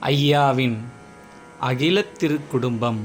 ஐயாவின் அகிலத்திருக்குடும்பம்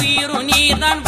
உயிரு நீர்தான்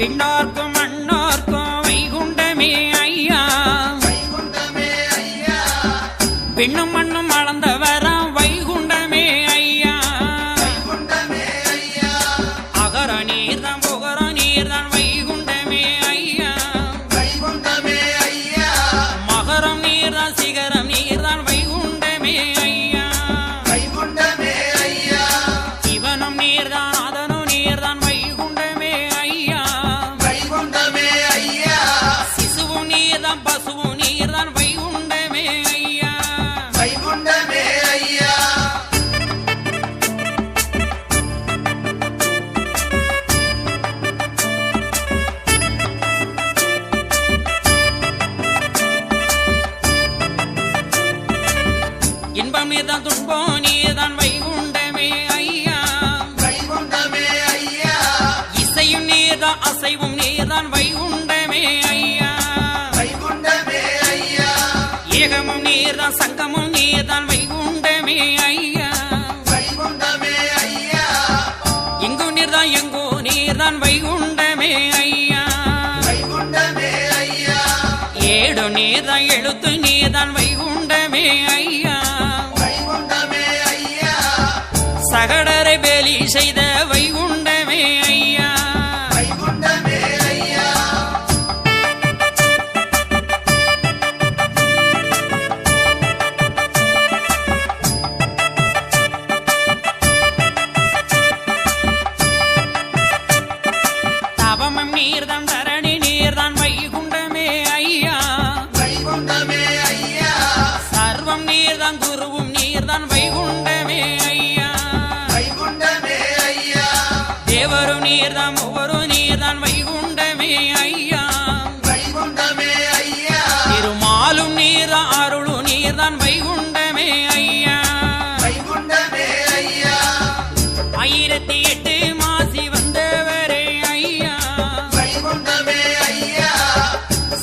விண்ணோர்க்கும் மண்ணோர்க்கும் வைகுண்டமே ஐயா. விண்ணும் மண்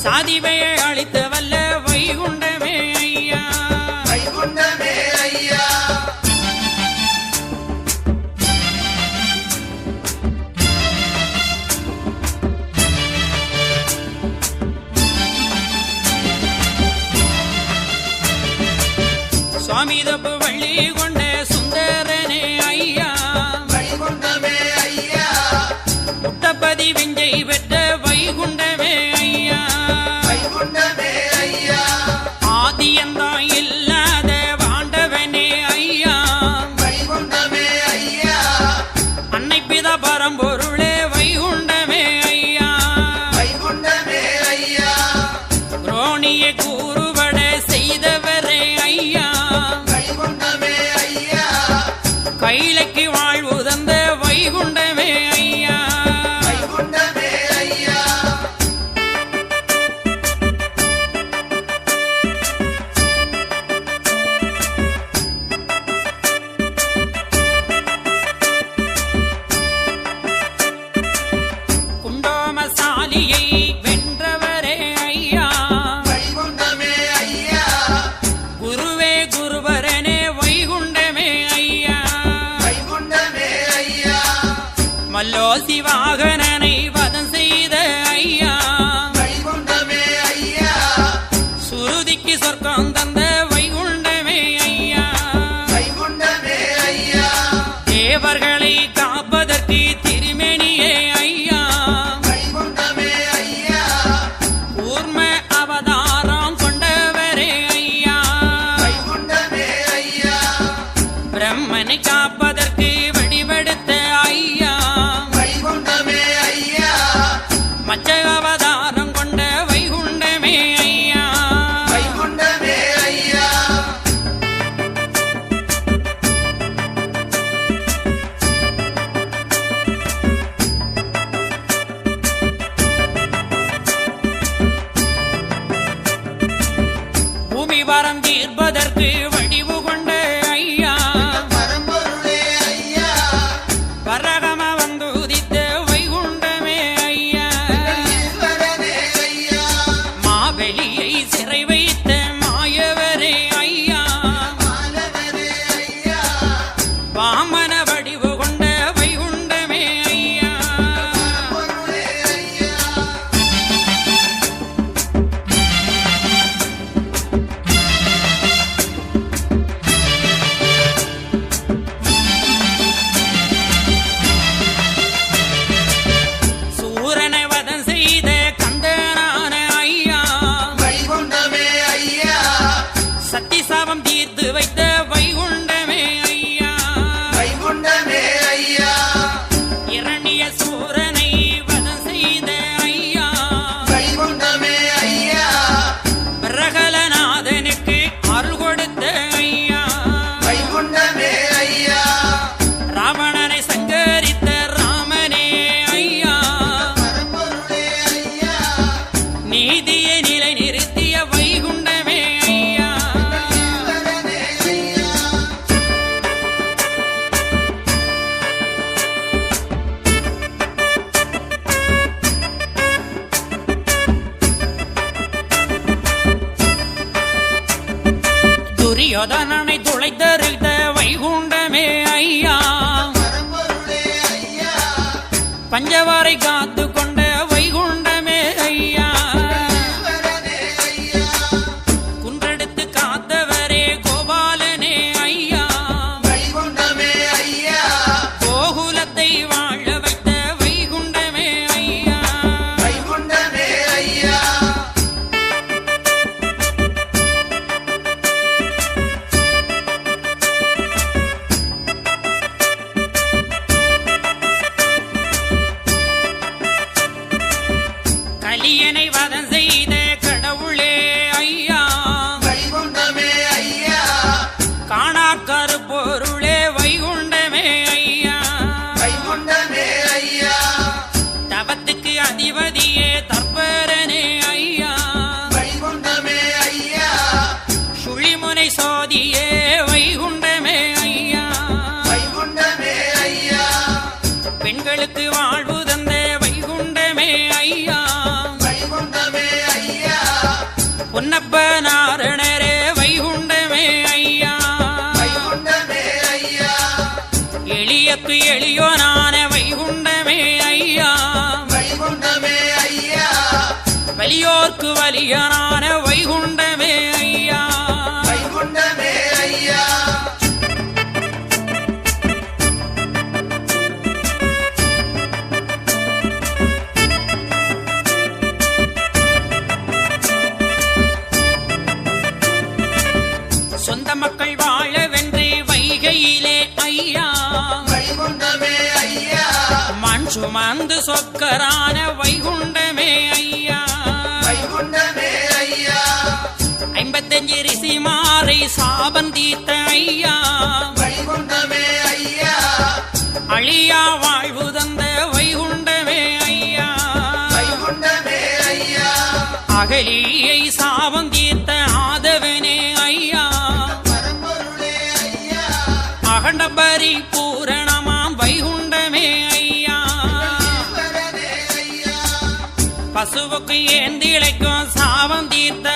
சாதிவையை அழித்தவல்ல பஞ்சவாரை காத்து கொண்ட அதிபதியே தற்பர வைகுண்டோர்க்கு வலியனான வைகுண்டமே ஐயா. வைகுண்டமே ஐயா. சொந்த மக்கள் வாழ வென்று வைகையிலே ஐயா. வைகுண்டமே ஐயா. மண் சுமந்து சொக்கரான வை பந்தீத்த ஐயா. வைகுண்டமே ஐயா. அழியா வாழ்வு தந்த வைகுண்டமே ஐயா. வைகுண்டமே ஐயா. அகலியை சாவங்கீத்த ஆதவனே ஐயா. அகண்டபரி பூரணமாம் வைகுண்டமே ஐயா. பசுவுக்கு ஏந்திழைக்கும் சாவந்தீத்த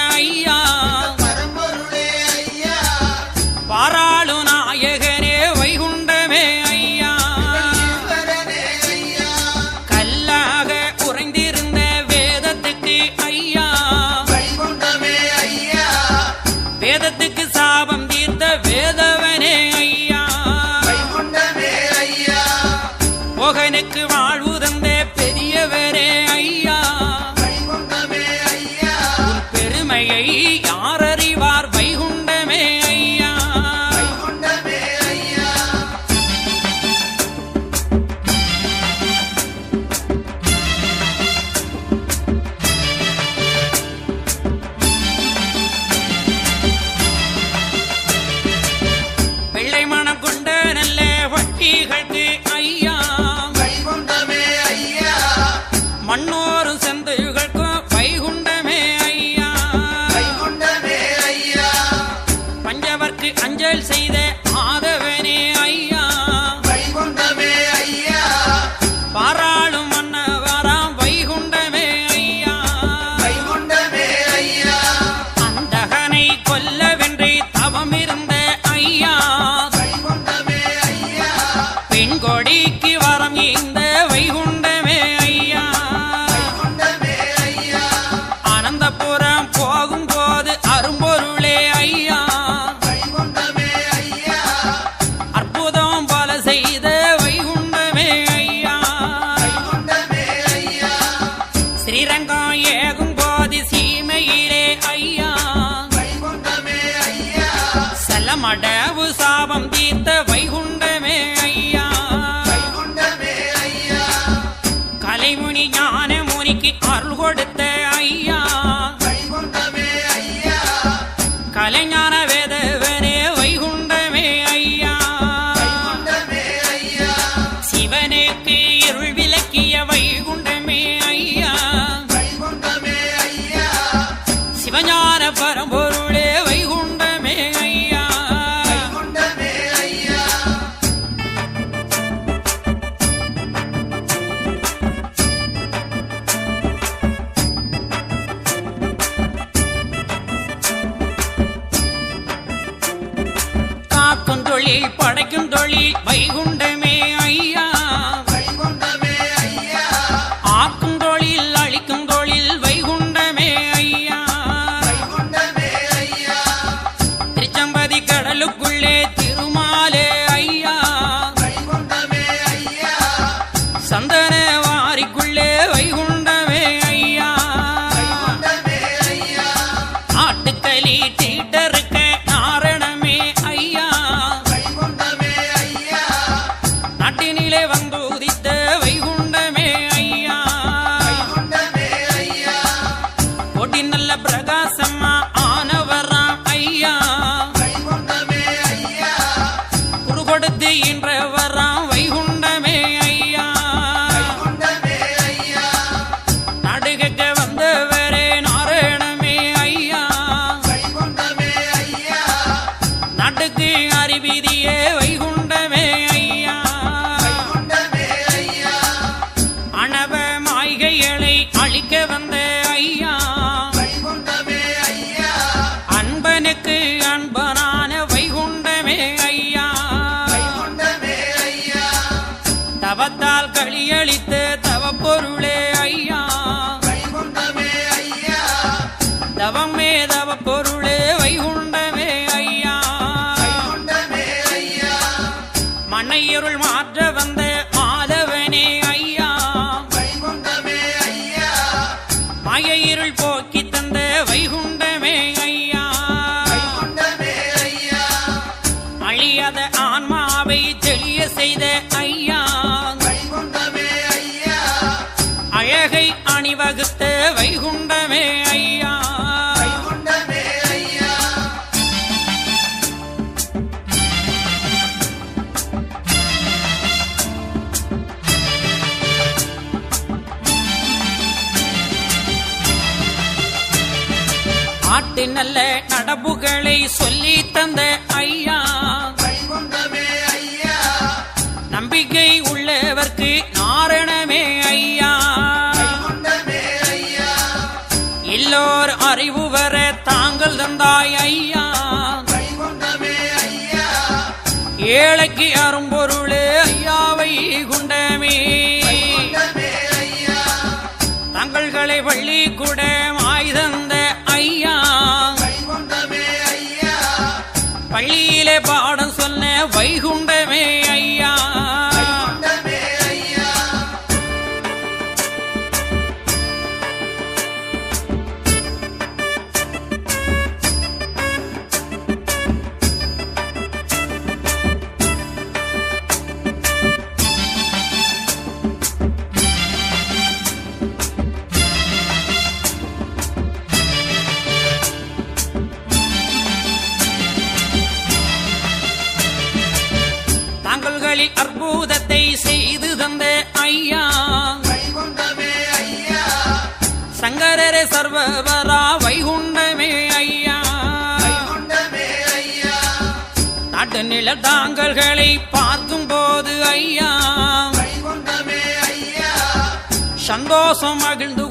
படைக்கும் தொழில் வைகுண்ட பந்துதித்த நாட்டு நல்ல நடப்புகளை சொல்லி தந்த ஐயா. நம்பிக்கை உள்ளவர்க்கு நாரணமே ஐயா. எல்லோர் அறிவு வர தாங்கள் தந்தாய் ஐயா. ஏழைக்கு அரும்பொருளே தாங்கல்களை பார்க்கும் போது ஐயா. சந்தோஷம் மகிழ்ந்து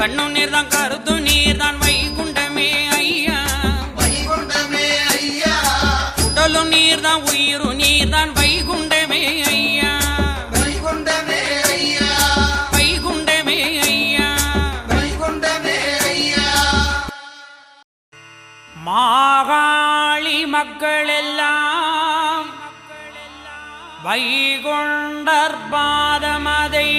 கண்ணும் நீர் தான் கருத்தும் நீர் தான் வைகுண்டமே ஐயா. வைகுண்டமே ஐயா. உடலும் நீர் தான் உயிரும் நீர் தான் வைகுண்டமே ஐயா. மாகாளி மக்கள் எல்லாம் வைகுண்டர் பாதமதை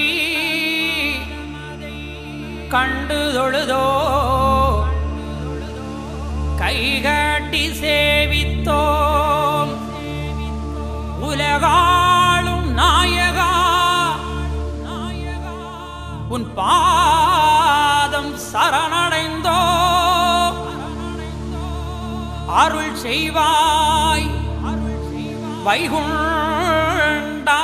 கண்டு தொழுதோ? கைகாட்டி சேவித்தோம் உலகாளும் நாயகா? உன் பாதம் சரணடைந்தோ? அருள் செய்வாய். வைகுண்டா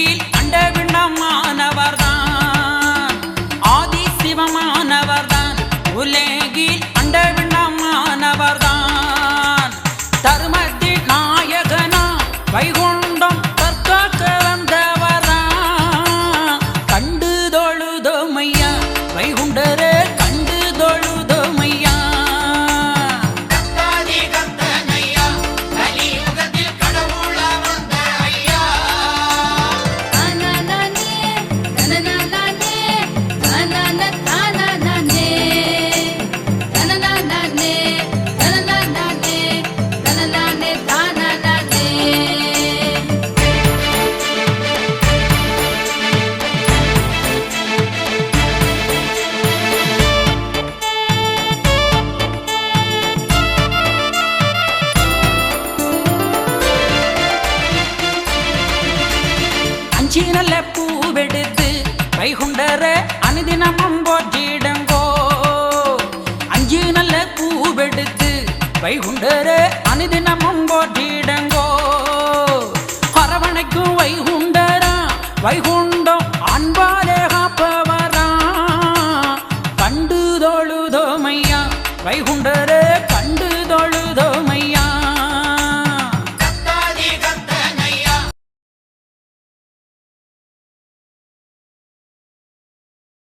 உலகில் கண்ட விண்ணமானவர்தான். ஆதி சிவமானவர்தான். உலகில் கண்ட விண்ணமானவர்தான். தர்மத்தில் நாயகனா வைகுண உண்டரே அனுதினமும் போட்டிடங்கோ அரவணைக்கும் வைகுண்டரா வைகுண்ட